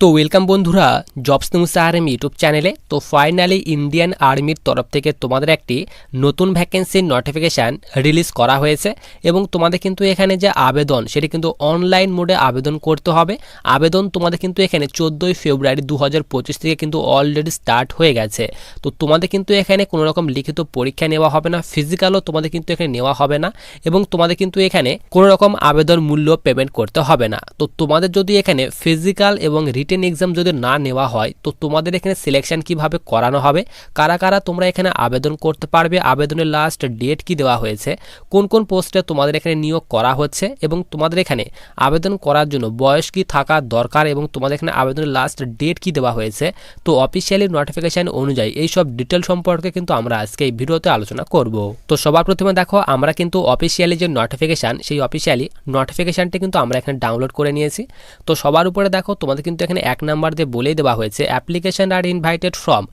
তো ওয়েলকাম বন্ধুরা jobs news army YouTube চ্যানেলে তো ফাইনালি ইন্ডিয়ান আর্মির তরফ থেকে তোমাদের একটি নতুন ভ্যাকেন্সির নোটিফিকেশান রিলিজ করা হয়েছে এবং তোমাদের কিন্তু এখানে যে আবেদন, সেটি কিন্তু অনলাইন মোডে আবেদন করতে হবে। আবেদন তোমাদের কিন্তু এখানে চোদ্দোই ফেব্রুয়ারি দু হাজার পঁচিশ থেকে কিন্তু অলরেডি স্টার্ট হয়ে গেছে। তো তোমাদের কিন্তু এখানে কোনো রকম লিখিত পরীক্ষা নেওয়া হবে না ফিজিক্যালও তোমাদের কিন্তু এখানে নেওয়া হবে না এবং তোমাদের কিন্তু এখানে কোনো রকম আবেদন মূল্য পেমেন্ট করতে হবে না। তো তোমাদের যদি এখানে ফিজিক্যাল এবং রিটেন এক্সাম যদি না নেওয়া হয়, তো তোমাদের এখানে সিলেকশন কীভাবে করানো হবে? কারা কারা তোমরা এখানে আবেদন করতে পারবে? আবেদনের লাস্ট ডেট কি দেওয়া হয়েছে? কোন কোন পোস্টে তোমাদের এখানে নিয়োগ করা হচ্ছে? এবং তোমাদের এখানে আবেদন করার জন্য বয়স কি থাকা দরকার? এবং তোমাদের এখানে আবেদনের লাস্ট ডেট কি দেওয়া হয়েছে? তো অফিসিয়ালি নোটিফিকেশান অনুযায়ী এই সব ডিটেল সম্পর্কে কিন্তু আমরা আজকে এই ভিডিওতে আলোচনা করব। তো সবার প্রথমে দেখো, আমরা কিন্তু অফিসিয়ালি যে নোটিফিকেশান সেই অফিসিয়ালি নোটিফিকেশানটি কিন্তু আমরা এখানে ডাউনলোড করে নিয়েছি। তো সবার উপরে দেখো, তোমাদের কিন্তু এখানে এক নাম্বার দিয়ে বলেই দেওয়া হয়েছে application R invited from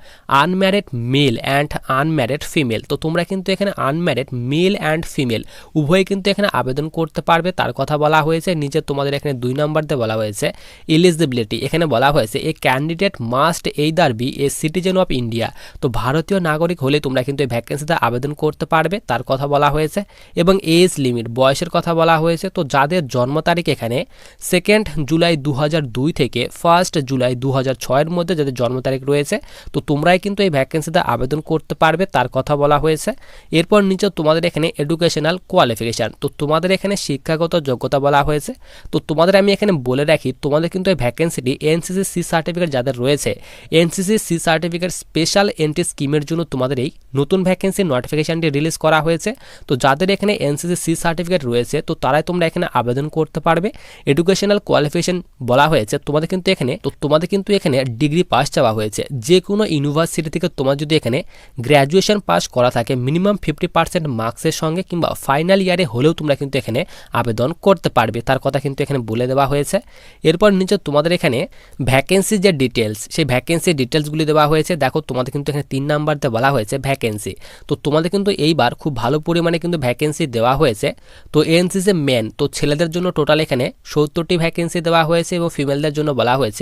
unmarried male and unmarried female তো তোমরা কিন্তু এখানে আনম্যারিড মেল অ্যান্ড ফিমেল উভয়ে কিন্তু এখানে আবেদন করতে পারবে। তার কথা বলা হয়েছে, নিচে তোমাদের এখানে দুই নাম্বার দিয়ে বলা হয়েছে এলিজিবিলিটি এখানে বলা হয়েছে a candidate must either be a citizen of India তো ভারতীয় নাগরিক হলে তোমরা কিন্তু এই ভ্যাকেন্সিতে আবেদন করতে পারবে, তার কথা বলা হয়েছে। এবং এজ লিমিট বয়সের কথা বলা হয়েছে। তো যাদের জন্ম তারিখ এখানে সেকেন্ড জুলাই দু হাজার দুই থেকে ফার্স্ট জুলাই দু হাজার মধ্যে যাদের জন্ম তারিখ রয়েছে, তো তোমরাই কিন্তু এই ভ্যাকেন্সিতে আবেদন করতে পারবে, তার কথা বলা হয়েছে। এরপর নিচে তোমাদের এখানে এডুকেশনাল কোয়ালিফিকেশান তো তোমাদের এখানে শিক্ষাগত যোগ্যতা বলা হয়েছে। তো তোমাদের আমি এখানে বলে রাখি, তোমাদের কিন্তু এই ভ্যাকেন্সিটি এনসিসি সি সার্টিফিকেট যাদের রয়েছে NCC C certificate special entry স্কিমের জন্য তোমাদের এই নতুন ভ্যাকেন্সির নোটিফিকেশানটি রিলিজ করা হয়েছে। তো যাদের এখানে এনসিসি সি সার্টিফিকেট রয়েছে, তো তারাই তোমরা এখানে আবেদন করতে পারবে। এডুকেশনাল কোয়ালিফিকেশন বলা হয়েছে, তোমাদের কিন্তু এখানে তো তোমাদের কিন্তু এখানে ডিগ্রি পাস চাওয়া হয়েছে। যে কোনো ইউনিভার্সিটি থেকে তোমার যদি এখানে গ্র্যাজুয়েশন পাস করা থাকে মিনিমাম ফিফটি পার্সেন্ট মার্কসের সঙ্গে কিংবা ফাইনাল ইয়ারে হলেও তোমরা কিন্তু এখানে আবেদন করতে পারবে। তার কথা কিন্তু এখানে বলে দেওয়া হয়েছে। এরপর নিচে তোমাদের এখানে ভ্যাকেন্সি যে ডিটেলস সেই ভ্যাকেন্সি ডিটেলসগুলি দেওয়া হয়েছে। দেখো, তোমাদের কিন্তু এখানে তিন নাম্বারতে বলা হয়েছে ভ্যাকেন্সি তো তোমাদের কিন্তু এইবার খুব ভালো পরিমাণে কিন্তু ভ্যাকেন্সি দেওয়া হয়েছে। তো এনসিসি মেন তো ছেলেদের জন্য টোটাল এখানে সত্তরটি ভ্যাকেন্সি দেওয়া হয়েছে এবং ফিমেলদের জন্য বলা হয়েছে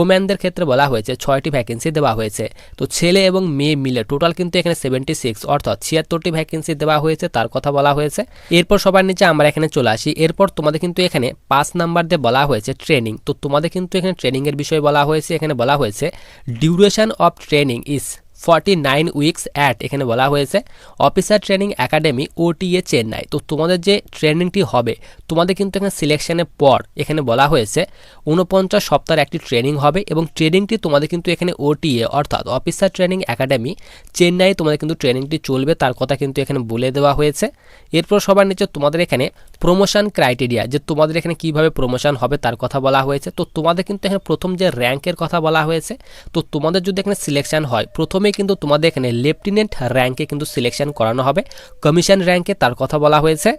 ওমেনদের ক্ষেত্রে বলা হয়েছে ছয়টি ভ্যাকেন্সি দেওয়া হয়েছে। তো ছেলে এবং মেয়ে মিলে টোটাল কিন্তু এখানে সেভেন্টি সিক্স অর্থাৎ ছিয়াত্তরটি ভ্যাকেন্সি দেওয়া হয়েছে, তার কথা বলা হয়েছে। এরপর সবার নিচে আমরা এখানে চলে আসি। এরপর তোমাদের কিন্তু এখানে পাঁচ নাম্বার দিয়ে বলা হয়েছে ট্রেনিং তো তোমাদের কিন্তু এখানে ট্রেনিংয়ের বিষয়ে বলা হয়েছে। এখানে বলা হয়েছে duration of training is forty nine weeks at এখানে বলা হয়েছে। Officer training academy, OTA Chennai. তো তোমাদের যে ট্রেনিংটি হবে, তোমাদের কিন্তু এখানে সিলেকশনের পর এখানে বলা হয়েছে উনপঞ্চাশ সপ্তাহের একটি ট্রেনিং হবে এবং ট্রেনিংটি তোমাদের কিন্তু এখানে ওটিএ, অর্থাৎ অফিসার ট্রেনিং একাডেমি চেন্নাই তোমাদের কিন্তু ট্রেনিংটি চলবে, তার কথা কিন্তু এখানে বলে দেওয়া হয়েছে। এরপর সবার নিচে তোমাদের এখানে প্রমোশন ক্রাইটেরিয়া, যে তোমাদের এখানে কীভাবে প্রমোশন হবে, তার কথা বলা হয়েছে। তো তোমাদের কিন্তু এখানে প্রথম যে র্যাঙ্কের কথা বলা হয়েছে, তো তোমাদের যদি এখানে সিলেকশন হয়, প্রথমে প্রথমে কিন্তু তোমাদের এখানে লেফটেন্যান্ট র্যাঙ্কে কিন্তু সিলেকশন করানো হবে। কমিশন র্যাঙ্কে তার কথা বলা হয়েছে।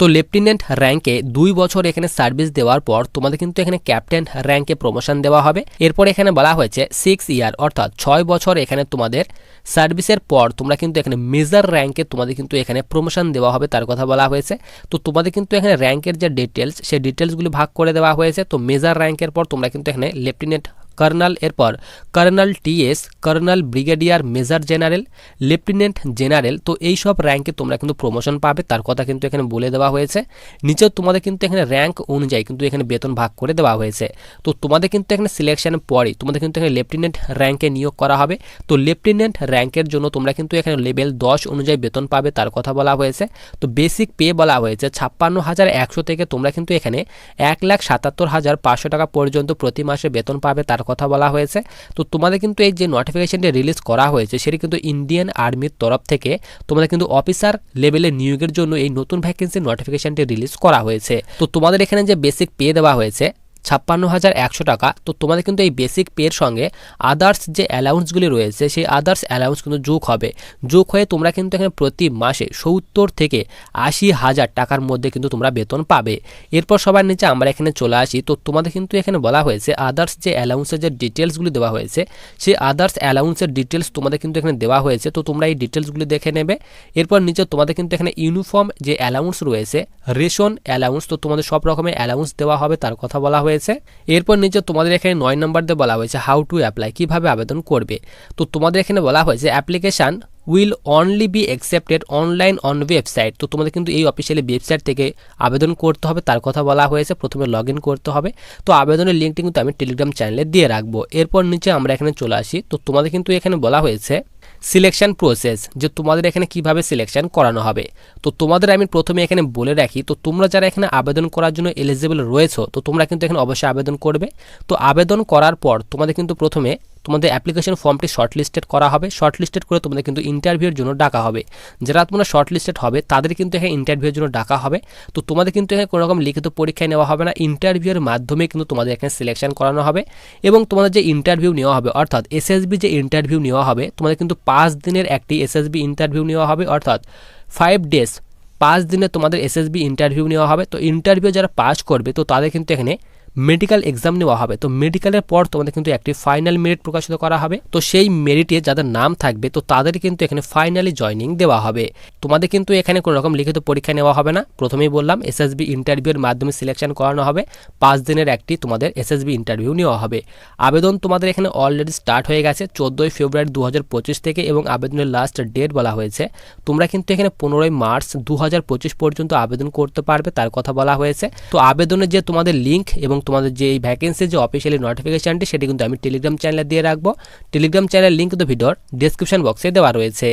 তো লেফটেন্যান্ট র্যাঙ্কে দুই বছর এখানে সার্ভিস দেওয়ার পর তোমাদের কিন্তু এখানে ক্যাপ্টেন র্যাঙ্কে প্রমোশন দেওয়া হবে। এরপর এখানে বলা হয়েছে সিক্স ইয়ার অর্থাৎ ছয় বছর এখানে তোমাদের সার্ভিসের পর তোমরা কিন্তু এখানে মেজর র্যাঙ্কে তোমাদের কিন্তু এখানে প্রমোশন দেওয়া হবে তার কথা বলা হয়েছে। তো তোমাদের কিন্তু এখানে র্যাঙ্কের যে ডিটেলস সেই ডিটেলসগুলি ভাগ করে দেওয়া হয়েছে। তো মেজর র্যাঙ্কের পর তোমরা কিন্তু এখানে লেফটেন্যান্ট কর্নাল এরপর colonel T S colonel brigadier major general, lieutenant general, তো এই সব র্যাঙ্কে তোমরা কিন্তু প্রমোশন পাবে, তার কথা কিন্তু এখানে বলে দেওয়া হয়েছে। নিচেও তোমাদের কিন্তু এখানে র্যাঙ্ক অনুযায়ী কিন্তু এখানে বেতন ভাগ করে দেওয়া হয়েছে। তো তোমাদের কিন্তু এখানে সিলেকশনের পরই তোমাদের কিন্তু এখানে লেফটেন্যান্ট র্যাঙ্কে নিয়োগ করা হবে। তো লেফটেন্যান্ট র্যাঙ্কের জন্য তোমরা কিন্তু এখানে লেভেল দশ অনুযায়ী বেতন পাবে, তার কথা বলা হয়েছে। তো বেসিক পে বলা হয়েছে ছাপ্পান্ন হাজার একশো থেকে তোমরা কিন্তু এখানে এক লাখ সাতাত্তর হাজার পাঁচশো টাকা পর্যন্ত প্রতি মাসে বেতন পাবে, তার কথা বলা হয়েছে। তো তোমাদের কিন্তু এই যে নোটিফিকেশনটি রিলিজ করা হয়েছে, সেটি কিন্তু ইন্ডিয়ান আর্মির তরফ থেকে তোমাদের কিন্তু অফিসার লেভেলে নিয়োগের জন্য এই নতুন ভ্যাকেন্সি নোটিফিকেশানটি রিলিজ করা হয়েছে। তো তোমাদের এখানে যে বেসিক পে দেওয়া হয়েছে ছাপ্পান্ন হাজার একশো টাকা। তো তোমাদের কিন্তু এই বেসিক পের সঙ্গে আদার্স যে অ্যালাউন্সগুলি রয়েছে, সেই আদার্স অ্যালাউন্স কিন্তু যোগ হবে। যোগ হয়ে তোমরা কিন্তু এখানে প্রতি মাসে সত্তর থেকে আশি হাজার টাকার মধ্যে কিন্তু তোমরা বেতন পাবে। এরপর সবার নিচে আমরা এখানে চলে আসি। তো তোমাদের কিন্তু এখানে বলা হয়েছে আদার্স যে অ্যালাউন্সের যে ডিটেলসগুলি দেওয়া হয়েছে, সেই আদার্স অ্যালাউন্সের ডিটেলস তোমাদের কিন্তু এখানে দেওয়া হয়েছে। তো তোমরা এই ডিটেলসগুলি দেখে নেবে। এরপর নিচে তোমাদের কিন্তু এখানে ইউনিফর্ম যে অ্যালাউন্স রয়েছে রেশন অ্যালাউন্স তো তোমাদের সব রকমের অ্যালাউন্স দেওয়া হবে, তার কথা বলা হয়েছে। হয়েছে এরপর নিচে তোমাদের এখানে নয় নম্বর দিয়ে বলা হয়েছে হাউ টু অ্যাপ্লাই কীভাবে আবেদন করবে। তো তোমাদের এখানে বলা হয়েছে application will only be accepted online on website তো তোমাদের কিন্তু এই অফিসিয়ালি ওয়েবসাইট থেকে আবেদন করতে হবে, তার কথা বলা হয়েছে, প্রথমে লগ করতে হবে। তো আবেদনের লিঙ্কটি কিন্তু আমি টেলিগ্রাম চ্যানেলে দিয়ে রাখব। এরপর নিচে আমরা এখানে চলে আসি। তো তোমাদের কিন্তু এখানে বলা হয়েছে সিলেকশন প্রসেস যে তোমাদের এখানে কীভাবে সিলেকশন করানো হবে। তো তোমাদের আমি প্রথমে এখানে বলে রাখি, তো তোমরা যারা এখানে আবেদন করার জন্য এলিজিবল রয়েছো, তো তোমরা কিন্তু এখানে অবশ্যই আবেদন করবে। তো আবেদন করার পর তোমাদের কিন্তু প্রথমে তোমাদের অ্যাপ্লিকেশন ফর্মটি শর্টলিস্টেড করা হবে। শর্টলিস্টেড করে তোমাদের কিন্তু ইন্টারভিউর জন্য ডাকা হবে। যারা তোমরা শর্টলিস্টেড হবে, তাদের কিন্তু এখানে ইন্টারভিউর জন্য ডাকা হবে। তো তোমাদের কিন্তু এখানে কোনো রকম লিখিত পরীক্ষায় নেওয়া হবে না। ইন্টারভিউয়ের মাধ্যমে কিন্তু তোমাদের এখানে সিলেকশন করানো হবে এবং তোমাদের যে ইন্টারভিউ নেওয়া হবে, অর্থাৎ এসএসবি যে ইন্টারভিউ নেওয়া হবে, তোমাদের কিন্তু পাঁচ দিনের একটি এসএসবি ইন্টারভিউ নেওয়া হবে, অর্থাৎ ফাইভ ডেজ পাঁচ দিনে তোমাদের এসএসবি ইন্টারভিউ নেওয়া হবে। তো ইন্টারভিউ যারা পাস করবে, তো তাদের কিন্তু এখানে মেডিকেল এক্সাম নেওয়া হবে। তো মেডিকেলের পর তোমাদের কিন্তু একটি ফাইনাল মেরিট প্রকাশিত করা হবে। তো সেই মেরিটে যাদের নাম থাকবে, তো তাদের কিন্তু এখানে ফাইনালি জয়নিং দেওয়া হবে। তোমাদের কিন্তু এখানে কোনো রকম লিখিত পরীক্ষা নেওয়া হবে না। প্রথমেই বললাম এসএসবি ইন্টারভিউর মাধ্যমে সিলেকশন করানো হবে। পাঁচ দিনের একটি তোমাদের এসএসবি ইন্টারভিউ নেওয়া হবে। আবেদন তোমাদের এখানে অলরেডি স্টার্ট হয়ে গেছে, চোদ্দোই ফেব্রুয়ারি দু হাজার পঁচিশ থেকে এবং আবেদনের লাস্ট ডেট বলা হয়েছে। তোমরা কিন্তু এখানে পনেরোই মার্চ দু হাজার পঁচিশ পর্যন্ত আবেদন করতে পারবে, তার কথা বলা হয়েছে। তো আবেদনের যে তোমাদের লিঙ্ক এবং তোমাদের যে এই ভ্যাকেন্সির যে অফিসিয়ালি নোটিফিকেশানটি সেটি কিন্তু আমি টেলিগ্রাম চ্যানেলে দিয়ে রাখব। টেলিগ্রাম চ্যানেলের লিঙ্ক কিন্তু ভিডিওর ডিসক্রিপশন বক্সে দেওয়া রয়েছে।